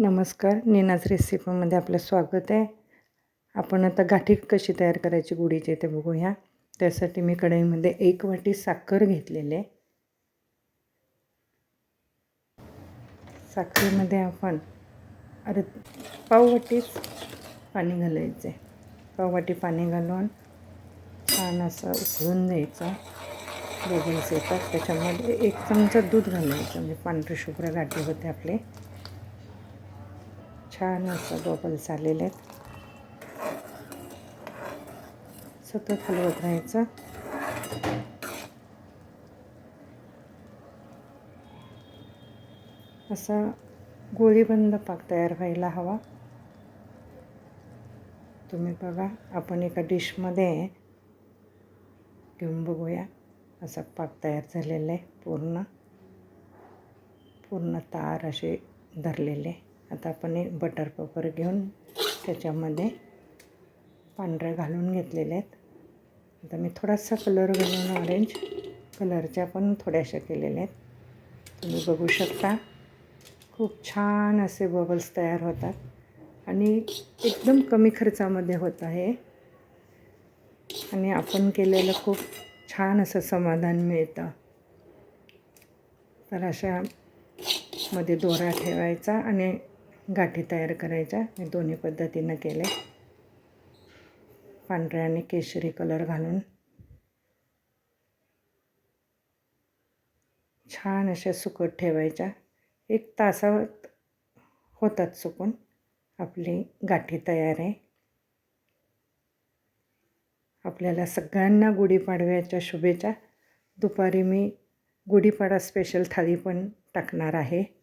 नमस्कार नीनाज रेसिपीमध्ये आपलं स्वागत आहे. आपण आता गाठी कशी तयार करायची गुढीची ते बघूया. त्यासाठी मी कढईमध्ये एक वाटी साखर घेतलेले साखरेमध्ये आपण अरे पाववाटीच पाणी घालायचं आहे. पाववाटी पाणी घालून छान असं उकळून द्यायचं बबल्स येतात त्याच्यामध्ये एक चमचा दूध घालायचं. म्हणजे पांढरे शुभ्र गाठी होते आपले. छान असं बबल्स आलेले आहेत. सतत हलवत राहायचं. असा गोळीबंद पाक तयार व्हायला हवा. तुम्ही बघा आपण एका डिशमध्ये घेऊन बघूया. असा पाक तयार झालेला आहे पूर्ण. पूर्ण तार असे धरलेले. आता आपण एक बटर पेपर घेऊन त्याच्यामध्ये पांढऱ्या घालून घेतलेले आहेत. आता मी थोडासा कलर घालून ऑरेंज कलरच्या पण थोड्याशा केलेल्या आहेत. तुम्ही बघू शकता खूप छान असे बबल्स तयार होतात आणि एकदम कमी खर्चामध्ये होत आहे. आणि आपण केलेलं खूप छान असं समाधान मिळतं. तर अशा मध्ये दोरा ठेवायचा आणि गाठी तयार करायच्या. मी दोन्ही पद्धतीनं केले पांढऱ्या आणि केशरी कलर घालून. छान अशा सुकत ठेवायच्या. एक तासात होतात सुकून आपली गाठी तयार आहे. आपल्याला सगळ्यांना गुढीपाडव्याच्या शुभेच्छा. दुपारी मी गुढीपाडा स्पेशल थाळी पण टाकणार आहे.